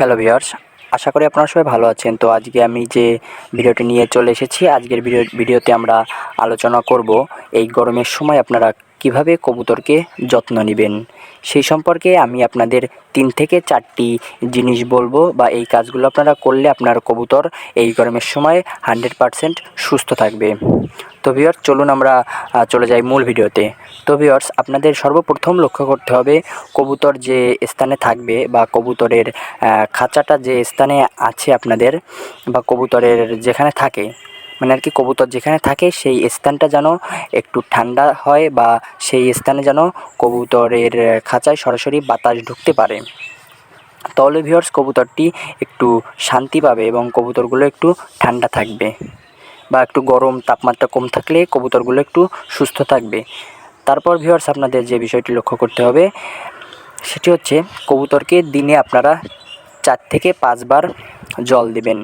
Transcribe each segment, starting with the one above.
Hello viewers, আশা করি আপনারা সবাই ভালো আছেন। তো আজকে আমি যে ভিডিওটি নিয়ে চলে এসেছি, আজকের ভিডিও ভিডিওতে আমরা আলোচনা করব এই গরমের সময় আপনারা কীভাবে কবুতরকে যত্ন নেবেন? সেই সম্পর্কে আমি আপনাদের তিন থেকে চারটি জিনিস বলব বা এই কাজগুলো আপনারা করলে আপনার কবুতর এই গরমের সময় হান্ড্রেড পারসেন্ট সুস্থ থাকবে। তো ভিউয়ার্স চলুন আমরা চলে যাই মূল ভিডিওতে। তো ভিউয়ার্স আপনাদের সর্বপ্রথম লক্ষ্য করতে হবে কবুতর যে স্থানে থাকবে বা কবুতরের খাঁচাটা যে স্থানে আছে আপনাদের বা কবুতরের যেখানে থাকে মানে আর কি কবুতর যেখানে থাকে সেই স্থানটা যেন একটু ঠান্ডা হয় বা সেই স্থানে যেন কবুতরের খাঁচায় সরাসরি বাতাস ঢুকতে পারে। তাহলে ভিউয়ার্স কবুতরটি একটু শান্তি পাবে এবং কবুতরগুলো একটু ঠান্ডা থাকবে বা একটু গরম তাপমাত্রা কম থাকলে কবুতরগুলো একটু সুস্থ থাকবে। তারপর ভিউয়ার্স আপনাদের যে বিষয়টি লক্ষ্য করতে হবে সেটি হচ্ছে কবুতরকে দিনে আপনারা চার থেকে পাঁচবার জল দিবেন।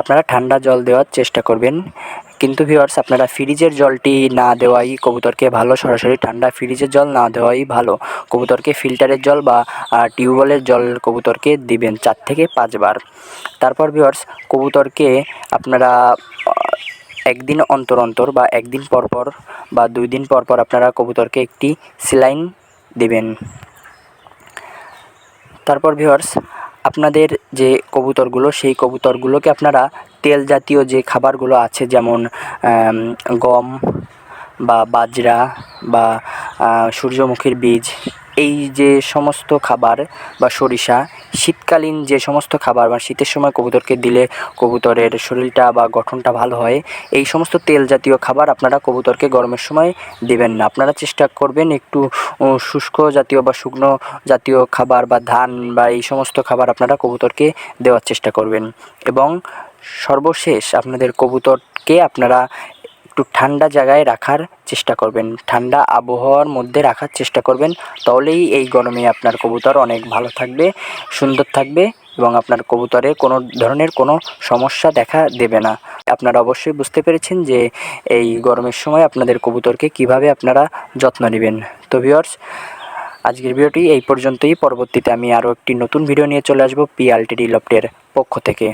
আপনারা ঠান্ডা জল দেওয়ার চেষ্টা করবেন। কিন্তু ভিউয়ার্স আপনারা ফ্রিজের জলটি না দেওয়াই কবুতরকে ভালো, সরাসরি ঠান্ডা ফ্রিজের জল না দেওয়াই ভালো। কবুতরকে ফিল্টারের জল বা টিউবওয়েলের জল কবুতরকে দিবেন চার থেকে পাঁচবার তারপর ভিউয়ার্স কবুতরকে আপনারা একদিন অন্তর অন্তর বা একদিন পর পর বা দুই দিন পর পর আপনারা কবুতরকে একটি সেলাইন দেবেন। তারপর ভিউয়ার্স আপনাদের যে কবুতরগুলো, সেই কবুতরগুলোকে আপনারা তেল জাতীয় যে খাবারগুলো আছে, যেমন গম বা বাজরা বা সূর্যমুখীর বীজ, এই যে সমস্ত খাবার বা সরিষা, শীতকালীন যে সমস্ত খাবার বা শীতের সময় কবুতরকে দিলে কবুতরের শরীরটা বা গঠনটা ভালো হয়, এই সমস্ত তেল জাতীয় খাবার আপনারা কবুতরকে গরমের সময় দেবেন না। আপনারা চেষ্টা করবেন একটু শুষ্ক জাতীয় বা শুকনো জাতীয় খাবার বা ধান বা এই সমস্ত খাবার আপনারা কবুতরকে দেওয়ার চেষ্টা করবেন। এবং সর্বশেষ আপনাদের কবুতরকে আপনারা একটু ঠান্ডা জায়গায় রাখার চেষ্টা করবেন। ঠান্ডা আবহাওয়ার মধ্যে রাখার চেষ্টা করবেন। তাহলেই এই গরমে আপনার কবুতর অনেক ভালো থাকবে, সুন্দর থাকবে এবং আপনার কবুতরে কোনো ধরনের কোনো সমস্যা দেখা দেবে না। আপনারা অবশ্যই বুঝতে পেরেছেন যে এই গরমের সময় আপনাদের কবুতরকে কীভাবে আপনারা যত্ন নেবেন। তো ভিউয়ার্স, আজকের ভিডিওটি এই পর্যন্তই। পরবর্তীতে আমি আরও একটি নতুন ভিডিও নিয়ে চলে আসব পি আলটিডি লফটের পক্ষ থেকে।